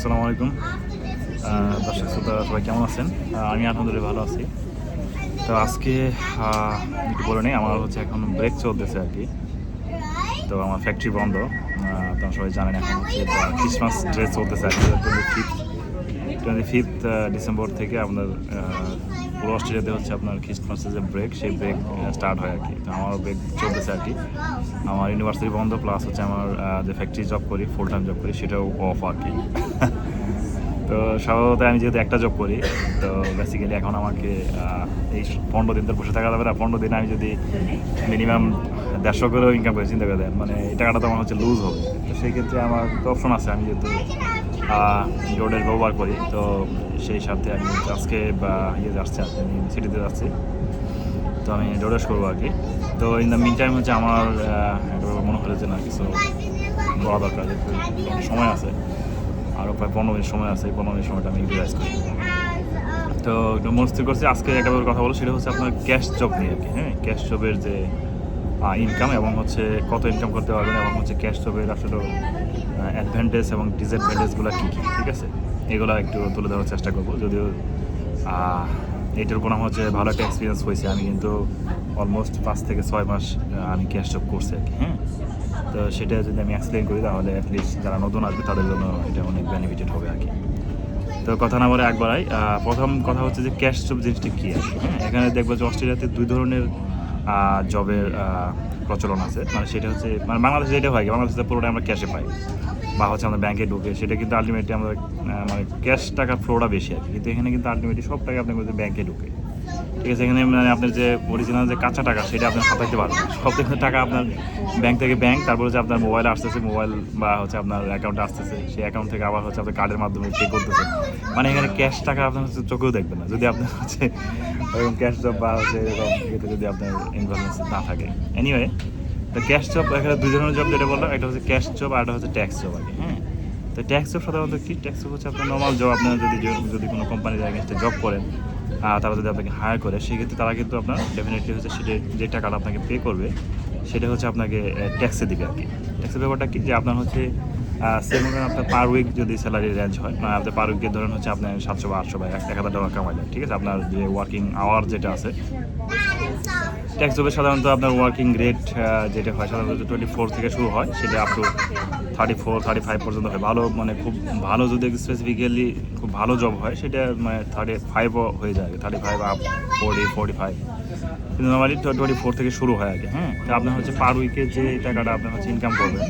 আসসালামু আলাইকুম। দর্শক শ্রোতা, সবাই কেমন আছেন? আমি আলহামদুলিল্লাহ ভালো আছি। তো আজকে একটু বলে নেই, আমার হচ্ছে এখন ব্রেক চলতেছে আর কি। তো আমার ফ্যাক্টরি বন্ধ। আপনারা সবাই জানেন এখন হচ্ছে ক্রিসমাস ড্রেস চলতেছে আর কি। Twenty fifth twenty fifth December থেকে আপনার পুরো অস্ট্রেলিয়াতে হচ্ছে আপনার ক্রিসমাসের যে ব্রেক সেই ব্রেক স্টার্ট হয় আর কি। তো আমারও ব্রেক চলতেছে আর কি। আমার ইউনিভার্সিটি বন্ধ প্লাস হচ্ছে আমার যে ফ্যাক্টরি জব করি ফুল টাইম জব করি, সেটাও অফ আর কি। তো স্বভাবত আমি যেহেতু একটা জব করি, তো বেসিক্যালি এখন আমাকে এই পনেরো দিন তো বসে থাকা যাবে না। পনেরো দিন আমি যদি মিনিমাম দেড়শো করেও ইনকাম করে, চিন্তা করে দেন। মানে এই টাকাটা তো আমার হচ্ছে লুজ হবে। তো সেই ক্ষেত্রে আমার তো অপশন আছে, আমি যেহেতু রোডের ব্যবহার করি, তো সেই সাথে আমি আজকে, বা ইয়ে যাচ্ছি আমি সিটিতে যাচ্ছি তো আমি ডোরেস করব আর কি। তো ইন দ্য মিন টাইম হচ্ছে আমার একটু মনে হলো যে না, কিছু বলা দরকার, যে সময় আছে। আরও প্রায় পনেরো মিনিট সময় আছে, এই পনেরো মিনিট সময়টা আমি ইউটিলাইজ করি। তো মনস্থির করছি, আজকে একটা কথা বলো সেটা হচ্ছে আপনার ক্যাশ জব নিয়ে আর কি হ্যাঁ? ক্যাশ জবের যে ইনকাম এবং হচ্ছে কত ইনকাম করতে পারবেন এবং হচ্ছে ক্যাশ জবের আসলে অ্যাডভান্টেজ এবং ডিসঅ্যাডভান্টেজগুলো কী কী ঠিক আছে? এগুলো একটু তুলে ধরার চেষ্টা করব। যদিও এটার উপর আমার হচ্ছে ভালো একটা এক্সপিরিয়েন্স হয়েছে। আমি কিন্তু অলমোস্ট পাঁচ থেকে ছয় মাস আমি ক্যাশ জব করছি আর কি হ্যাঁ? তো সেটা যদি আমি এক্সপ্লেন করি তাহলে অ্যাটলিস্ট যারা নতুন আসবে তাদের জন্য এটা অনেক বেনিফিটেড হবে আর কি। তো কথা না বলে একবারাই প্রথম কথা হচ্ছে যে ক্যাশ জব জিনিসটা কী কি, হ্যাঁ? এখানে দেখব যে অস্ট্রেলিয়াতে দুই ধরনের জবের প্রচলন আছে। মানে সেটা হচ্ছে মানে বাংলাদেশে যেটা হয়, বাংলাদেশে পুরোটা আমরা ক্যাশে পাই। বা হচ্ছে আমরা ব্যাংকে ঢুকে, সেটা কিন্তু আলটিমেটলি আমরা মানে ক্যাশ টাকার ফ্লোটা বেশি আর কি। কিন্তু এখানে কিন্তু আলটিমেটলি সব টাকা আপনার কিন্তু ব্যাংকে ঢুকে। ঠিক আছে, এখানে মানে আপনার যে অরিজিনাল যে কাঁচা টাকা, সেটা আপনি হাতাইতে পারবেন। সব টাকা আপনার ব্যাংক থেকে ব্যাংক তারপর হচ্ছে আপনার মোবাইল আসতেছে মোবাইল বা হচ্ছে আপনার অ্যাকাউন্টে আসতেছে। সেই অ্যাকাউন্ট থেকে আবার হচ্ছে আপনার কার্ডের মাধ্যমে পে করতেছে মানে এখানে ক্যাশ টাকা আপনার হচ্ছে চোখেও দেখবেন না। যদি আপনার হচ্ছে এরকম ক্যাশ জব বা হচ্ছে এরকম ইয়েতে যদি আপনার ইনভলভমেন্স না থাকে। এনিওয়ে তো ক্যাশ জব এখানে দুই ধরনের জব যেটা বললাম, একটা হচ্ছে ক্যাশ জব আর একটা হচ্ছে ট্যাক্স জব আর কি হ্যাঁ? তো ট্যাক্স জব সাধারণত কি? ট্যাক্স জব হচ্ছে আপনার নর্মাল জব আপনার যদি যদি কোনো কোম্পানির এগেনস্টে জব করেন তারা যদি আপনাকে হায়ার করে, সেক্ষেত্রে তারা কিন্তু আপনার ডেফিনেটলি হচ্ছে সেটা, যে টাকাটা আপনাকে পে করবে, সেটা হচ্ছে আপনাকে ট্যাক্সে দিবে আর কি। ট্যাক্সের ব্যাপারটা কি? যে আপনার হচ্ছে সেম আপনার পার উইক যদি স্যালারি রেঞ্জ হয় মানে আপনার পার উইকে ধরেন হচ্ছে আপনার সাতশো বা আটশো বা এক এক হাজার টাকা কামাইলেন ঠিক আছে? আপনার যে ওয়ার্কিং আওয়ার যেটা আছে ট্যাক্স জবে সাধারণত আপনার ওয়ার্কিং রেট যেটা হয়, সাধারণত টোয়েন্টি ফোর থেকে শুরু হয়, সেটা up to thirty four thirty five পর্যন্ত হয়। ভালো মানে খুব ভালো যদি স্পেসিফিক্যালি খুব ভালো জব হয়, সেটা মানে থার্টি ফাইভও হয়ে যায় thirty five up forty forty five কিন্তু নর্মালি টোয়েন্টি ফোর থেকে শুরু হয় আগে হ্যাঁ? তো আপনার হচ্ছে পার উইকে যে টাকাটা আপনার হচ্ছে ইনকাম করবেন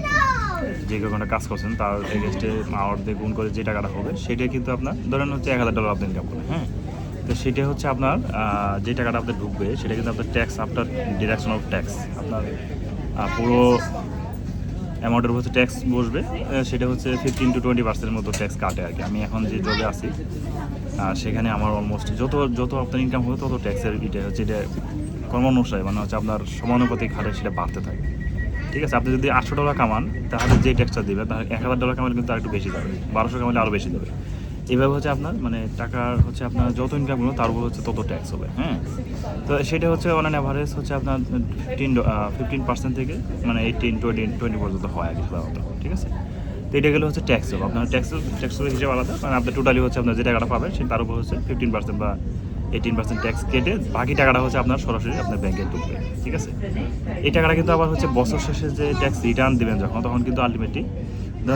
যে ঘণ্টা কাজ করছেন, তার এগেস্টে আওয়ার দিয়ে গুণ করে যে টাকাটা হবে, সেটা কিন্তু আপনার ধরেন হচ্ছে এক হাজার ডলার আপনি ইনকাম করেন হ্যাঁ? তো সেটা হচ্ছে আপনার যে টাকাটা আপনার ঢুকবে, সেটা কিন্তু আপনার tax after deduction of tax আপনার পুরো অ্যামাউন্টের হচ্ছে ট্যাক্স বসবে সেটা হচ্ছে ফিফটিন টু টোয়েন্টি পার্সেন্টের মতো ট্যাক্স কাটে আর কি। আমি এখন যে জবে আছি সেখানে আমার অলমোস্ট যত যত আপনার ইনকাম হবে, তত ট্যাক্সের এটা হচ্ছে এটা কর্মানুসারে মানে হচ্ছে আপনার সমানুপাতিক হারে সেটা বাড়তে থাকে। ঠিক আছে, আপনি যদি আটশো ডলার কামান, তাহলে যে ট্যাক্সটা দেবে, তাহলে এক হাজার ডলার কামালে কিন্তু আর একটু বেশি যাবে, বারোশো কামালে আরও বেশি দেবে এইভাবে হচ্ছে আপনার মানে টাকার হচ্ছে আপনার যত ইনকাম করব তার উপর হচ্ছে তত ট্যাক্স হবে হ্যাঁ তো সেটা হচ্ছে অন অ্যাভারেজ হচ্ছে আপনার ফিফটিন ফিফটিন পার্সেন্ট থেকে মানে এইটিন টোয়েন্টি টোয়েন্টি পর্যন্ত হয় আর কি সাধারণত, ঠিক আছে? তো এটা গেলে হচ্ছে ট্যাক্স হবে, আপনার ট্যাক্স ট্যাক্সের হিসেবে আলাদা মানে আপনি টোটালি হচ্ছে আপনার যে টাকাটা পাবেন, সে তার উপর হচ্ছে ফিফটিন পার্সেন্ট বা এইটিন পার্সেন্ট ট্যাক্স কেটে বাকি টাকাটা হচ্ছে আপনার সরাসরি আপনার ব্যাংকে ঢুকবে, ঠিক আছে? এই টাকাটা কিন্তু আবার হচ্ছে বছর শেষে যে ট্যাক্স রিটার্ন দেবেন যখন, তখন কিন্তু আলটিমেটলি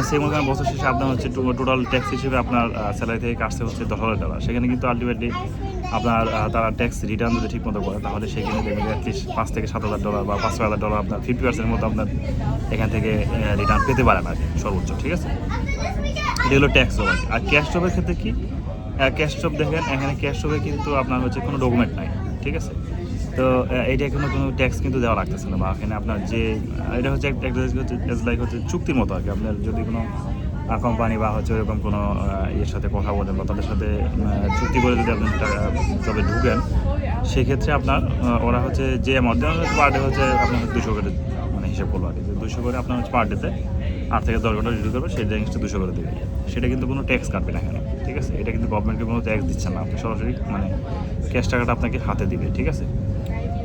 সেই মতো বছর শেষে আপনার হচ্ছে টোটাল ট্যাক্স হিসেবে আপনার স্যালারি থেকে কাটছে হচ্ছে দশ হাজার ডলার সেখানে কিন্তু আলটিমেটলি আপনার তারা ট্যাক্স রিটার্ন যদি ঠিক মতো করে, তাহলে সেখানে দেখবেন অ্যাটলিস্ট পাঁচ থেকে সাত হাজার ডলার বা পাঁচ হাজার ডলার আপনার ফিফটি পার্সেন্টের মতো আপনার এখান থেকে রিটার্ন পেতে পারেন আর সর্বোচ্চ, ঠিক আছে? এটা হলো ট্যাক্স জব আর ক্যাশ জবের ক্ষেত্রে কি? ক্যাশ জব দেখেন, এখানে ক্যাশ জবে কিন্তু আপনার হচ্ছে কোনো ডকুমেন্ট নাই, ঠিক আছে? তো আহ, এইটা কোনো ট্যাক্স কিন্তু দেওয়া লাগতেছে না বা এখানে আপনার যে এটা হচ্ছে একটা হচ্ছে লাইক হচ্ছে চুক্তির মতো আর কি। আপনার যদি কোনো কোম্পানি বা হচ্ছে এরকম কোনো ইয়ের সাথে কথা বলেন বা তাদের সাথে চুক্তি করে যদি আপনি জবে ঢুকেন সেক্ষেত্রে আপনার ওরা হচ্ছে যে অ্যামাউন্ট পার ডে হচ্ছে আপনার দুশো করে মানে হিসাব করল আর কি। দুশো করে আপনার হচ্ছে পার ডেতে আট থেকে দশ ঘণ্টা ডিউটি করবে সেই জিনিসটা দুশো করে দেবে। সেটা কিন্তু কোনো ট্যাক্স কাটবে না এখানে ঠিক আছে? এটা কিন্তু গভর্নমেন্টকে কোনো ট্যাক্স দিচ্ছে না। আপনি সরাসরি মানে ক্যাশ টাকাটা আপনাকে হাতে দিবে ঠিক আছে?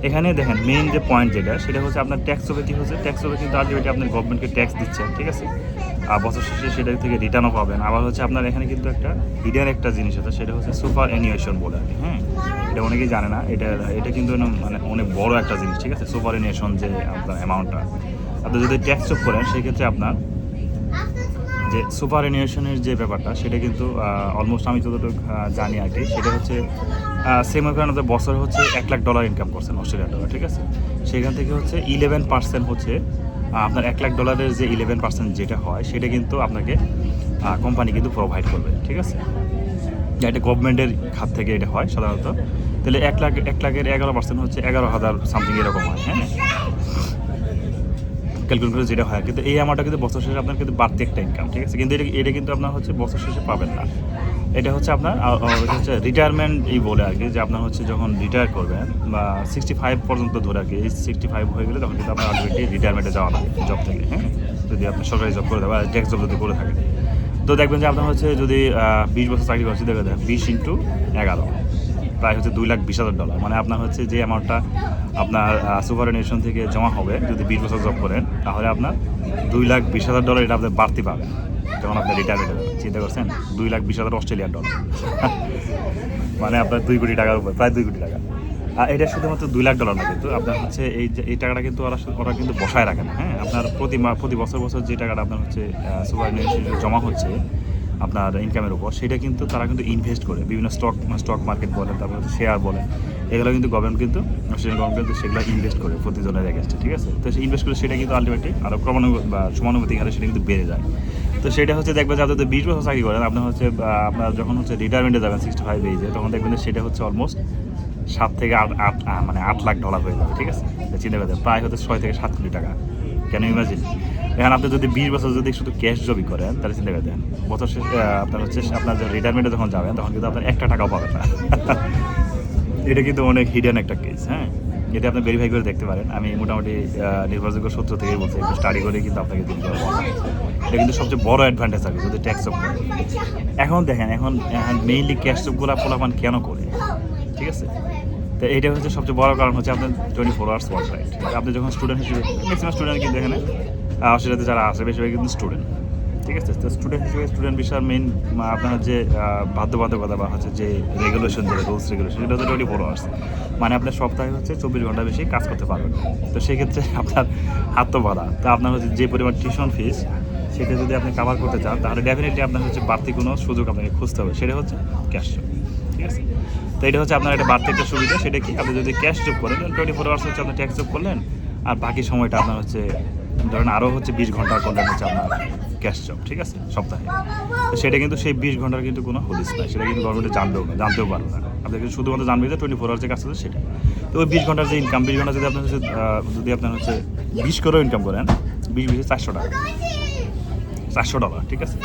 এখানে দেখেন মেইন যে পয়েন্ট যেটা, সেটা হচ্ছে আপনার ট্যাক্স হবে হচ্ছে ট্যাক্স হবে কিন্তু আলটিমেটলি আপনার গভর্নমেন্টকে ট্যাক্স দিচ্ছেন ঠিক আছে? আর বছর শেষে সেটা থেকে রিটার্নও পাবেন। আবার হচ্ছে আপনার এখানে কিন্তু একটা হিডেন একটা জিনিস আছে, সেটা হচ্ছে সুপার অ্যানিউয়েশন বলে আর কি হ্যাঁ এটা অনেকেই জানে না, এটা এটা কিন্তু মানে অনেক বড় একটা জিনিস, ঠিক আছে? সুপার অ্যানিউয়েশন যে আপনার অ্যামাউন্টটা আপনি যদি ট্যাক্স চোখ করেন, সেক্ষেত্রে আপনার যে সুপার অ্যানিউয়েশনের যে ব্যাপারটা, সেটা কিন্তু অলমোস্ট আমি যতটুকু জানি আর কি, সেটা হচ্ছে সেম কারণে বছর হচ্ছে এক লাখ ডলার ইনকাম করছেন অস্ট্রেলিয়ান ডলার ঠিক আছে? সেখান থেকে হচ্ছে ইলেভেন পার্সেন্ট হচ্ছে আপনার এক লাখ ডলারের যে ইলেভেন পার্সেন্ট যেটা হয়, সেটা কিন্তু আপনাকে কোম্পানি কিন্তু প্রোভাইড করবে, ঠিক আছে? এটা গভর্নমেন্টের খাত থেকে এটা হয় সাধারণত। তাহলে এক লাখ, এক লাখের এগারো পার্সেন্ট হচ্ছে এগারো হাজার সামথিং এরকম হয় হ্যাঁ? ক্যালকুলেট করে যেটা হয়। কিন্তু এই অ্যামাউন্টটা কিন্তু বছর শেষে আপনার কিন্তু বাড়তি একটা ইনকাম ঠিক আছে? কিন্তু এটা এটা কিন্তু আপনার হচ্ছে বছর শেষে পাবেন না। এটা হচ্ছে আপনার হচ্ছে রিটায়ারমেন্ট এই বলে আর কি, যে আপনার হচ্ছে যখন রিটায়ার করবেন বা সিক্সটি ফাইভ পর্যন্ত ধরে আর কি, এই সিক্সটি ফাইভ হয়ে গেলে তখন কিন্তু আপনার আলটিমেটলি রিটায়ারমেন্টে যাওয়া লাগে জব থেকে হ্যাঁ? যদি আপনি সরকারি জব করে দেন বা ট্যাক্স জব যদি করে থাকেন। তো দেখবেন যে আপনার হচ্ছে যদি বিশ বছর চাকরি করছে দেখবেন বিশ ইন্টু এগারো, প্রায় হচ্ছে দুই লাখ বিশ হাজার ডলার মানে আপনার হচ্ছে যে অ্যামাউন্টটা আপনার সুপারনেশন থেকে জমা হবে, যদি বিশ বছর জব করেন, তাহলে আপনার দুই লাখ বিশ হাজার ডলার এটা আপনি বাড়তি পাবেন। যখন আপনি রিটায়ারমেন্ট হবেন চিন্তা করছেন? দুই লাখ বিশ হাজার অস্ট্রেলিয়ান ডলার মানে আপনার দুই কোটি টাকার উপর, প্রায় দুই কোটি টাকা। আর এটা শুধুমাত্র দুই লাখ ডলার না, কিন্তু আপনার হচ্ছে এই এই টাকাটা কিন্তু ওরা ওরা কিন্তু বসায় রাখে না হ্যাঁ? আপনার প্রতি প্রতি বছর বছর যে টাকাটা আপনার হচ্ছে সুপারনেশন জমা হচ্ছে, আপনার ইনকামের উপর, সেটা কিন্তু তারা কিন্তু ইনভেস্ট করে। বিভিন্ন স্টক স্টক মার্কেট বলেন, তারপর শেয়ার বলেন। এগুলো কিন্তু গভর্নমেন্ট কিন্তু অস্ট্রেলিয়ান গভর্নমেন্ট কিন্তু সেগুলো ইনভেস্ট করে প্রতিজনের এগেনস্টে ঠিক আছে? তো সেই ইনভেস্ট করে সেটা কিন্তু আলটিমেটলি আরও ক্রমানুগত বা সমানুপাতিক হারে সেটা কিন্তু বেড়ে যায়। তো সেটা হচ্ছে দেখবেন যে আপনাদের বিশ বছর চাকরি করেন আপনার হচ্ছে আপনার যখন হচ্ছে রিটায়ারমেন্টে যাবেন সিক্সটি ফাইভ এজে তখন দেখবেন সেটা হচ্ছে অলমোস্ট সাত থেকে আট আট মানে আট লাখ ডলার হয়ে যাবে, ঠিক আছে? চিন্তা করতে প্রায় হচ্ছে ছয় থেকে সাত কোটি টাকা। কেন ইমাজিন এখন আপনি যদি বিশ বছর যদি শুধু ক্যাশ জবি করেন, তাহলে চিন্তা করে দেন বছর শেষ আপনার হচ্ছে আপনার রিটায়ারমেন্টে যখন যাবেন, তখন কিন্তু আপনার একটা টাকাও পাবেন না। এটা কিন্তু অনেক হিডেন একটা কেস হ্যাঁ? এটা আপনি ভেরিফাই করে দেখতে পারেন। আমি মোটামুটি নির্ভরযোগ্য সূত্র থেকে বলছি, একটু স্টাডি করে কিন্তু আপনাকে দিতে পারব। এটা কিন্তু সবচেয়ে বড় অ্যাডভান্টেজ থাকে যদি ট্যাক্স অফ এখন দেখেন, এখন মেইনলি ক্যাশ জবগুলো পোলাপান কেন করে? ঠিক আছে? তো এইটা হচ্ছে সবচেয়ে বড় কারণ হচ্ছে আপনার twenty four hours work right আপনি যখন স্টুডেন্ট হিসেবে ম্যাক্সিমাম স্টুডেন্ট কিন্তু এখানে অস্ট্রেলিয়াতে যারা আসে বেশিরভাগ কিন্তু স্টুডেন্ট ঠিক আছে, তো স্টুডেন্ট হিসেবে স্টুডেন্ট বিষয়ের মেইন আপনার যে বাধ্যবাধকতা বা হচ্ছে যে রেগুলেশন যে রুলস রেগুলেশন সেটা হচ্ছে টোয়েন্টি ফোর আওয়ার্স মানে আপনার সপ্তাহে হচ্ছে চব্বিশ ঘণ্টা বেশি কাজ করতে পারবেন। তো সেক্ষেত্রে আপনার হাত তো বাধা। তো আপনার হচ্ছে যে পরিমাণ টিউশন ফিস সেটা যদি আপনি কাভার করতে চান, তাহলে ডেফিনেটলি আপনার হচ্ছে বাড়তি কোনো সুযোগ আপনাকে খুঁজতে হবে। সেটা হচ্ছে ক্যাশ ঠিক আছে? তো এটা হচ্ছে আপনার একটা বাড়তি একটা সুবিধা। সেটা কি? আপনি যদি ক্যাশ জব করেন টোয়েন্টি ফোর আওয়ার্স হচ্ছে আপনি ট্যাক্স জব করলেন, আর বাকি সময়টা আপনার হচ্ছে, ধরেন আরও হচ্ছে বিশ ঘণ্টা করলেন হচ্ছে আপনার। ক্যাশ জব ঠিক আছে? সপ্তাহে। সেটা কিন্তু সেই বিশ ঘণ্টার কিন্তু কোনো হদিস নাই। সেটা কিন্তু গভর্নমেন্টে জানবেও না জানতেও পারবে না। আপনি কিন্তু শুধুমাত্র জানবে যে টোয়েন্টি ফোর আওয়ার্স যে কাজ আছে সেটা তো ওই বিশ ঘণ্টার যে ইনকাম বিশ ঘণ্টা যদি আপনার হচ্ছে যদি আপনার হচ্ছে বিশ করেও ইনকাম করেন, বিশ, বিশে চারশো টাকা। চারশো ডলার ঠিক আছে?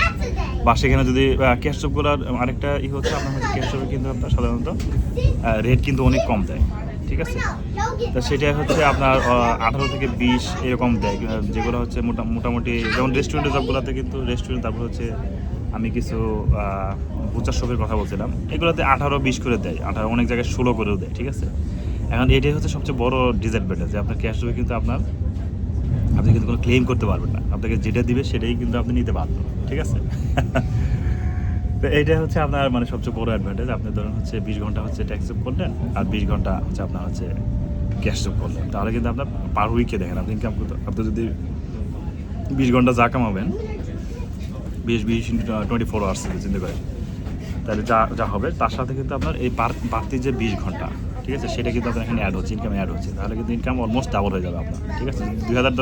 বা সেখানে যদি ক্যাশ জবগুলোর আরেকটা ই হচ্ছে, আপনার হচ্ছে ক্যাশ জবে কিন্তু আপনার সাধারণত রেট কিন্তু অনেক কম দেয়, ঠিক আছে? তো সেটা হচ্ছে আপনার আঠারো থেকে বিশ এরকম দেয়। যেগুলো হচ্ছে মোটা- মোটামুটি যেমন রেস্টুরেন্টের জবগুলোতে কিন্তু রেস্টুরেন্ট তারপর হচ্ছে আমি কিছু বুচার শপের কথা বলছিলাম। এগুলোতে আঠারো, বিশ করে দেয়। আঠারো অনেক জায়গায় ষোলো করেও দেয়, ঠিক আছে? এখন এটাই হচ্ছে সবচেয়ে বড় ডিসঅ্যাডভান্টেজ যে আপনার ক্যাশ কিন্তু আপনার, আপনি কিন্তু কোনো ক্লেম করতে পারবেন না। আপনাকে যেটা দিবে সেটাই কিন্তু আপনি নিতে পারবেন ঠিক আছে? তো এইটা হচ্ছে আপনার মানে সবচেয়ে বড় অ্যাডভান্টেজ আপনি ধরুন হচ্ছে বিশ ঘণ্টা হচ্ছে ট্যাক্স করলেন, আর বিশ ঘণ্টা হচ্ছে আপনার হচ্ছে ক্যাশ জব করলেন তাহলে কিন্তু আপনার পার উইকে দেখেন, আপনি ইনকাম করতে আপনি যদি বিশ ঘণ্টা যা কামাবেন, বিশ বিশ টোয়েন্টি ফোর আওয়ার্স চিন্তা করেন। তাহলে যা যা হবে, তার সাথে কিন্তু আপনার এই বাড়- বাড়তি যে বিশ ঘণ্টা, ঠিক আছে, সেটা কিন্তু আপনার এখানে অ্যাড হচ্ছে ইনকাম অ্যাড হচ্ছে। তাহলে কিন্তু ইনকাম অলমোস্ট ডাবল হয়ে যাবে আপনার, ঠিক আছে? দুই হাজার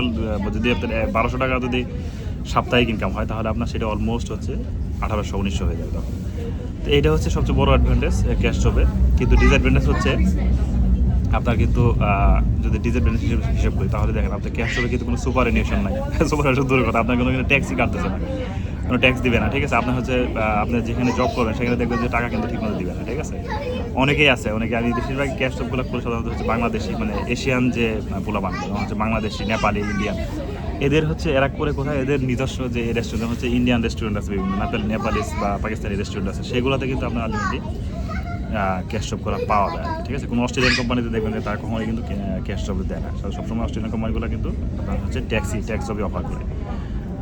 যদি আপনার বারোশো টাকা যদি সাপ্তাহিক ইনকাম হয়, তাহলে আপনার সেটা অলমোস্ট হচ্ছে আঠারোশো, উনিশশো হয়ে যাবে তো এইটা হচ্ছে সবচেয়ে বড় অ্যাডভান্টেজ ক্যাশ জবে কিন্তু ডিসঅ্যাডভান্টেজ হচ্ছে আপনার কিন্তু যদি ডিসঅ্যাডভান্টেজ হিসেবে হিসেব করি, তাহলে দেখেন আপনার ক্যাশ জবে কিন্তু কোনো সুপার এনিউশন নাই। সুপার এনিউশন দূরের কথা, আপনার কোনো কিন্তু ট্যাক্সই কাটতেছে না। কোনো ট্যাক্স দিবে না, ঠিক আছে? আপনার হচ্ছে আপনি যেখানে জব করবেন, সেখানে দেখবেন যে টাকা কিন্তু ঠিকমতো দিবে না, ঠিক আছে? অনেকেই আছে, অনেকে আমি বেশিরভাগ ক্যাশ জবগুলো করে সাধারণত হচ্ছে বাংলাদেশি মানে এশিয়ান যে পোলাপান হচ্ছে বাংলাদেশি, নেপালি, ইন্ডিয়ান। এদের হচ্ছে, এরা করে কোথায়? এদের নিজস্ব যে রেস্টুরেন্ট হচ্ছে ইন্ডিয়ান রেস্টুরেন্ট আছে বিভিন্ন নেপাল নেপালিস বা পাকিস্তানি রেস্টুরেন্ট আছে, সেগুলোতে কিন্তু আপনার আলটিমেটলি ক্যাশ জব করা পাওয়া যায়। ঠিক আছে? কোনো অস্ট্রেলিয়ান কোম্পানিতে দেখবেন তারা কখনোই কিন্তু ক্যাশ জব দেয় না। সব- সবসময় অস্ট্রেলিয়ান কোম্পানিগুলো কিন্তু আপনার হচ্ছে ট্যাক্সি ট্যাক্স জবই অফার করে।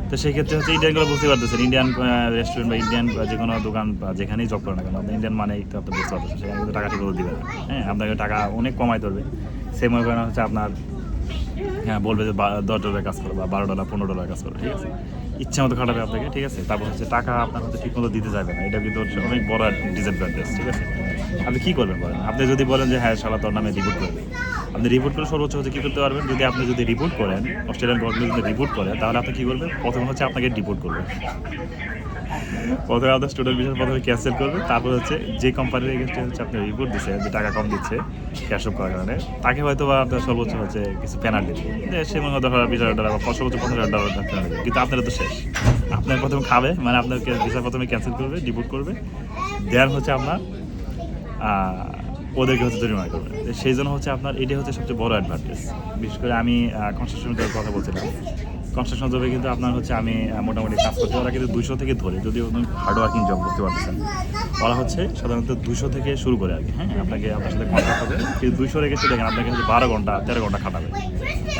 তো সেই ক্ষেত্রে হচ্ছে ইন্ডিয়ানগুলো বুঝতে পারতেছেন। ইন্ডিয়ান রেস্টুরেন্ট বা ইন্ডিয়ান যে কোনো দোকান বা যেখানেই জব করেন না কেন আপনি ইন্ডিয়ান মানেই তো আপনি বুঝতে পারতেছেন। সেখানে কিন্তু টাকা ঠিক মতো দিবে না। হ্যাঁ? আপনাকে টাকা অনেক কমাই ধরবে। সেই মনে করেন হচ্ছে আপনার হ্যাঁ বলবে যে দশ ডলার কাজ করো বা বারো ডলার পনেরো ডলার কাজ করো। ঠিক আছে? ইচ্ছা মতো খাটাবে আপনাকে। ঠিক আছে? তারপর হচ্ছে টাকা আপনার হচ্ছে ঠিক মতো দিতে যাবে না। এটা কিন্তু অনেক বড় ডিসঅ্যাডভান্টেজ ঠিক আছে? আপনি কী করবেন বলেন? আপনি যদি বলেন যে হ্যাঁ সালা তোর নামে রিপোর্ট করবে আপনি রিপোর্ট করে সর্বোচ্চ হচ্ছে কী করতে পারবেন? যদি আপনি যদি রিপোর্ট করেন অস্ট্রেলিয়ান গভর্নমেন্ট যদি রিপোর্ট করে, তাহলে আপনি কী করবেন? প্রথমে হচ্ছে আপনাকে ডিপোর্ট করবে। প্রথমে আপনার স্টুডেন্ট ভিসা প্রথমে ক্যান্সেল করবে। তারপর হচ্ছে যে কোম্পানির এগেনস্টে হচ্ছে আপনি রিপোর্ট দিচ্ছে যে টাকা কম দিচ্ছে ক্যাশ অফ করার কারণে, তাকে হয়তো বা আপনার সর্বোচ্চ হচ্ছে কিছু পেনাল্টি দিবে। সে মনে হয় দশ হাজার বিশ হাজার ডলার বা সর্বোচ্চ পঞ্চাশ হাজার ডলার পেনাল্টি কিন্তু আপনারা তো শেষ। আপনার প্রথমে খাবে মানে আপনার ভিসা প্রথমে ক্যান্সেল করবে ডিপোর্ট করবে। দেওয়ার হচ্ছে আপনার ওদেরকে হচ্ছে জরিমানা করবে সেই জন্য হচ্ছে আপনার এটাই হচ্ছে সবচেয়ে বড় অ্যাডভান্টেজ বিশেষ করে আমি কনস্ট্রাকশন জবের কথা বলছিলাম। কনস্ট্রাকশন জবে কিন্তু আপনার হচ্ছে আমি মোটামুটি কাজ করতে ওরা কিন্তু দুশো থেকে ধরে, যদিও হার্ড ওয়ার্কিং জব করতে পারতেছেন। ওরা হচ্ছে সাধারণত দুশো থেকে শুরু করে আর কি হ্যাঁ? আপনাকে আপনার সাথে কন্ট্যাক্ট হবে। কিন্তু দুশো রেখেছে দেখেন, আপনাকে হচ্ছে বারো ঘণ্টা, তেরো ঘণ্টা খাটাবে।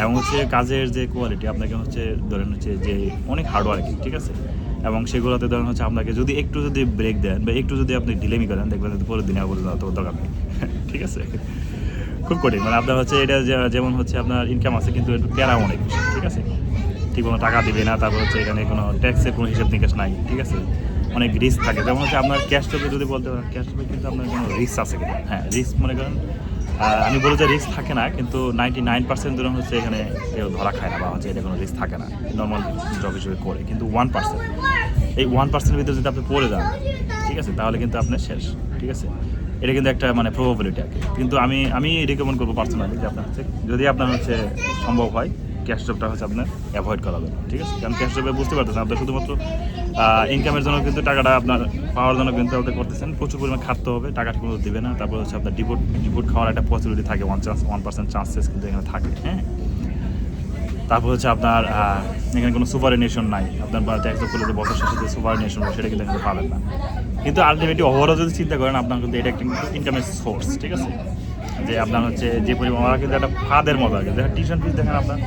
এবং হচ্ছে কাজের যে কোয়ালিটি আপনাকে হচ্ছে ধরেন হচ্ছে যে অনেক হার্ড ওয়ার্কিং ঠিক আছে? এবং সেগুলোতে ধরেন হচ্ছে আপনাকে যদি একটু যদি ব্রেক দেন বা একটু যদি আপনি ডিলেমি করেন, দেখবেন পরের দিনে আবার তো দরকার নেই। ঠিক আছে? খুব কঠিন। মানে আপনার হচ্ছে এটা যেমন হচ্ছে আপনার ইনকাম আছে, কিন্তু একটু প্যারা অনেক ঠিক আছে? ঠিক কোনো টাকা দিবে না, তারপর হচ্ছে এখানে কোনো ট্যাক্সের কোনো হিসাব নিকাশ নাই, ঠিক আছে? অনেক রিস্ক থাকে। যেমন হচ্ছে আপনার ক্যাশ টপে যদি বলতে পারেন ক্যাশ টপে কিন্তু আপনার কোনো রিস্ক আছে কিনা? হ্যাঁ রিস্ক মনে করেন আহ, আমি বলি যে রিস্ক থাকে না কিন্তু নাইনটি নাইন পার্সেন্ট ধরুন হচ্ছে এখানে কেউ ধরা খায় না বা হচ্ছে এটা কোনো রিস্ক থাকে না। নর্মাল জব হিসেবে করে কিন্তু ওয়ান পার্সেন্ট এই ওয়ান পার্সেন্টের ভিতরে যদি আপনি পড়ে যান ঠিক আছে তাহলে কিন্তু আপনি শেষ ঠিক আছে? এটা কিন্তু একটা মানে প্রবাবিলিটি আর কিন্তু আমি আমি রিকমেন্ড করব পার্সোনালি যে আপনার হচ্ছে যদি আপনার হচ্ছে সম্ভব হয় ক্যাশ জবটা হচ্ছে আপনার অ্যাভয়েড করা যাবে ঠিক আছে? কারণ ক্যাশ জবে বুঝতে পারতেছেন আপনার শুধুমাত্র ইনকামের জন্য কিন্তু টাকাটা আপনার পাওয়ার জন্য কিন্তু আপনি করতেছেন। প্রচুর পরিমাণ খাটতে হবে টাকা ঠিক দেবে না। তারপর হচ্ছে আপনার ডিপোর্ট ডিপোর্ট খাওয়ার একটা পসিবিলিটি থাকে one chance one percent chances কিন্তু এখানে থাকে হ্যাঁ? তারপর হচ্ছে আপনার এখানে কোনো সুপারিনেশন নাই। আপনার ট্যাক্স করলে বছর শেষে যে সুপারিনেশন সেটা কিন্তু এখানে পাবেন না। কিন্তু আলটিমেটলি ওভারঅল যদি চিন্তা করেন, আপনার কিন্তু এটা একটা ইনকামের সোর্স ঠিক আছে? যে আপনার হচ্ছে যে পরিমাণ কিন্তু একটা ফাদের মতো আর কি টিউশন ফিস দেখেন আপনার।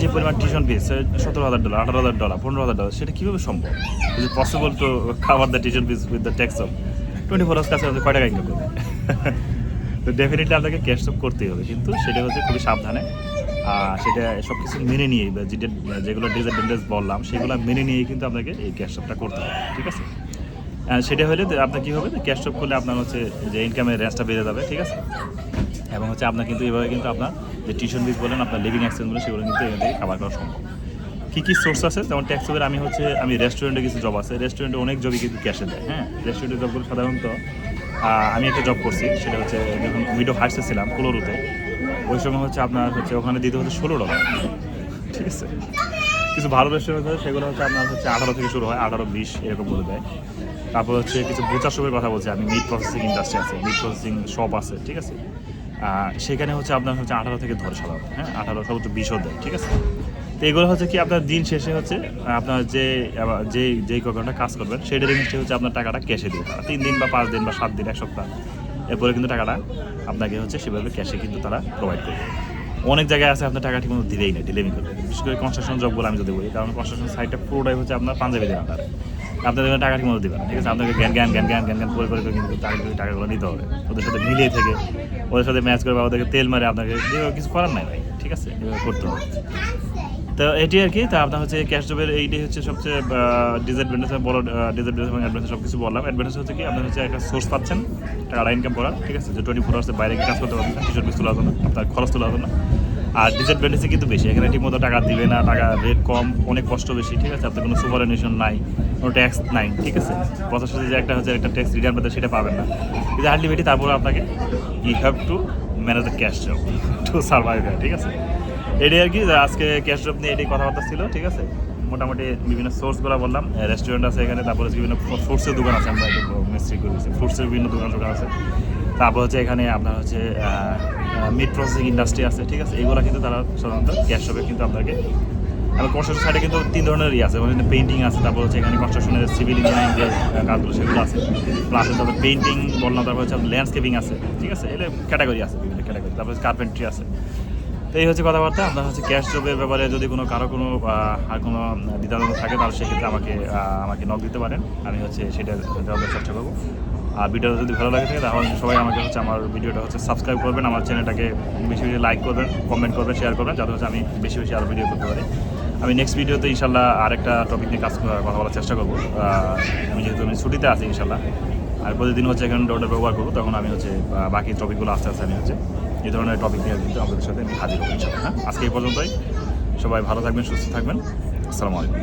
যে পরিমাণ টিউশন ফিস সতেরো হাজার ডলার আঠারো হাজার ডলার পনেরো হাজার ডলার সেটা কীভাবে সম্ভব? Is it possible to cover the tuition fees with the tax of twenty four hours কাছে কয় টাকা ইনকাম করবে? তো ডেফিনেটলি আপনাকে ক্যাশ অফ করতেই হবে, কিন্তু সেটা হচ্ছে খুবই সাবধানে। আর সেটা সব কিছু মেনে নিয়েই, বা যেটা, যেগুলো ডিসঅ্যাডভান্টেজ বললাম, সেগুলো মেনে নিয়েই কিন্তু আপনাকে এই ক্যাশ অফটা করতে হবে, ঠিক আছে? সেটা হলে আপনার কী হবে ক্যাশ অফ করলে আপনার হচ্ছে যে ইনকামের রেঞ্জটা বেড়ে যাবে, ঠিক আছে? এবং হচ্ছে আপনার কিন্তু এভাবে কিন্তু আপনার যে টিউশন ফিস বলেন, আপনার লিভিং এক্সপেন্স বলেন, সেগুলো কিন্তু এখান থেকে কাভার করা সম্ভব। কী কী সোর্স আছে? যেমন ট্যাক্স জবের আমি হচ্ছে, আমি রেস্টুরেন্টে কিছু জব আছে। রেস্টুরেন্টে অনেক জবই কিন্তু ক্যাশে দেয় হ্যাঁ? রেস্টুরেন্টের জবগুলো সাধারণত আমি একটা জব করছি, সেটা হচ্ছে যখন মিডো হাইটসে ছিলাম কোলোরুতে ওই সময় হচ্ছে আপনার হচ্ছে ওখানে দিতে হচ্ছে ষোলো ডলার ঠিক আছে? কিছু ভালো রেস্টুরেন্ট আছে, সেগুলো হচ্ছে আপনার হচ্ছে আঠারো থেকে শুরু হয়, আঠারো, বিশ, এরকম বলে দেয়। তারপর হচ্ছে কিছু বুচার শপের কথা বলছি আমি মিট প্রসেসিং ইন্ডাস্ট্রি আছে মিট প্রসেসিং শপ আছে, ঠিক আছে? সেখানে হচ্ছে আপনার হচ্ছে আঠারো থেকে ধরে সাধারণত হ্যাঁ? আঠারো, সর্বোচ্চ বিশও দেয় ঠিক আছে? তো এগুলো হচ্ছে কি আপনার দিন শেষে হচ্ছে, আপনার যে যে যেই কখনটা কাজ করবেন সেটার এগেনস্টে হচ্ছে আপনার টাকাটা ক্যাশে দিবে তারা তিন দিন বা পাঁচ দিন বা সাত দিন, এক সপ্তাহ। এরপরে কিন্তু টাকাটা আপনাকে হচ্ছে সেভাবে ক্যাশে কিন্তু তারা প্রোভাইড করবে। অনেক জায়গায় আছে আপনার টাকা ঠিকমতো দিলেই না ডিলেমি করবে বিশেষ করে কনস্ট্রাকশন জবগুলো আমি যদি বলি, কারণ কনস্ট্রাকশন সাইটটা পুরোটাই হচ্ছে আপনার পাঞ্জাবিদের আন্ডারে আপনাদের টাকা ঠিকমতো দিবে না ঠিক আছে আপনাকে জ্ঞান জ্ঞান জ্ঞান জ্ঞান জ্ঞান জ্ঞান করে করে কিন্তু কিন্তু টাকাগুলো নিতে হবে ওদের সাথে মিলিয়ে থেকে ওদের সাথে ম্যাচ করে বা ওদেরকে তেল মারে আপনাকে কিছু করার নাই ভাই ঠিক আছে করতে হবে তো এটি আর কি তা আপনার হচ্ছে ক্যাশ জবের এইটাই হচ্ছে সবচেয়ে ডিসঅ্যাডভান্টেজ বড় ডিসঅ্যাডভান্টেজ এবং অ্যাডভান্টেজ সব কিছু বললাম অ্যাডভান্টেজ হচ্ছে কি আপনার হচ্ছে একটা সোর্স পাচ্ছেন টাকাটা ইনকাম করার ঠিক আছে যে টোয়েন্টি ফোর আওয়ার্সের বাইরে কাজ করতে পারবেন টিশার্ট পিস তোলার জন্য আপনার খরচ তোলার না আর ডিসঅ্যাডভান্টেজে কিন্তু বেশি এখানে ঠিক মতো টাকা দিবে না টাকা রেট কম অনেক কষ্ট বেশি ঠিক আছে আপনার কোনো সুপারনেশন নাই কোনো ট্যাক্স নাই, ঠিক আছে? সাথে যে একটা হচ্ছে একটা ট্যাক্স রিটার্ন পেতে সেটা পাবেন না। কিন্তু আলটিমেটলি তারপরে আপনাকে you have to manage the cash job to survive ঠিক আছে? এটাই আর কি, আজকে ক্যাশ জব নিয়ে এটাই কথাবার্তা ছিল, ঠিক আছে? মোটামুটি বিভিন্ন সোর্সগুলো বললাম রেস্টুরেন্ট আছে এখানে, তারপরে হচ্ছে বিভিন্ন ফ্রুটসের দোকান আছে, আমরা একটু মিস্ত্রি করেছি ফ্রুটসের বিভিন্ন দোকান টোকান আছে। তারপর হচ্ছে এখানে আপনার হচ্ছে মিট প্রসেসিং ইন্ডাস্ট্রি আছে, ঠিক আছে? এগুলো কিন্তু তারা সাধারণত ক্যাশ শপে কিন্তু আপনাকে এবং কনস্ট্রাকশন সাইডে কিন্তু তিন ধরনের ইয়ে আছে মানে পেন্টিং আছে, তারপর হচ্ছে এখানে কনস্ট্রাকশনের সিভিল ইঞ্জিনিয়ারিং যে কাজগুলো সেগুলো আছে। প্লাস তারপর পেন্টিং বললাম তারপর হচ্ছে ল্যান্ডস্কেপিং আছে, ঠিক আছে? এটা ক্যাটাগরি আছে বিভিন্ন ক্যাটাগরি তারপর কার্পেন্ট্রি আছে। তো এই হচ্ছে কথাবার্তা আপনার হচ্ছে ক্যাশ জবের ব্যাপারে যদি কোনো কারও কোনো আর কোনো দ্বিধাদ্বন্দ্ব থাকে, তাহলে সেক্ষেত্রে আমাকে আমাকে নক দিতে পারেন। আমি হচ্ছে সেটা দেওয়ার চেষ্টা করব। আর ভিডিওটা যদি ভালো লাগে থাকে, তাহলে সবাই আমাকে হচ্ছে আমার ভিডিওটা হচ্ছে সাবস্ক্রাইব করবেন, আমার চ্যানেলটাকে বেশি বেশি লাইক করবেন কমেন্ট করবেন শেয়ার করবেন, যাতে হচ্ছে আমি বেশি বেশি আরও ভিডিও করতে পারি। আমি নেক্সট ভিডিওতে ইনশাল্লাহ আরেকটা টপিক নিয়ে কাজ কথা বলার চেষ্টা করব। আমি যেহেতু আমি ছুটিতে আছি ইনশাল্লাহ, আর প্রতিদিন হচ্ছে এখানে ডোরটা ব্যবহার করব, তখন আমি হচ্ছে বাকি টপিকগুলো আস্তে আস্তে আমি হচ্ছে এই ধরনের টপিক নিয়ে কিন্তু আমাদের সাথে আমি হাজির হব ইনশাল্লাহ হ্যাঁ? আজকে এই পর্যন্তই। সবাই ভালো থাকবেন, সুস্থ থাকবেন। আসসালামু আলাইকুম।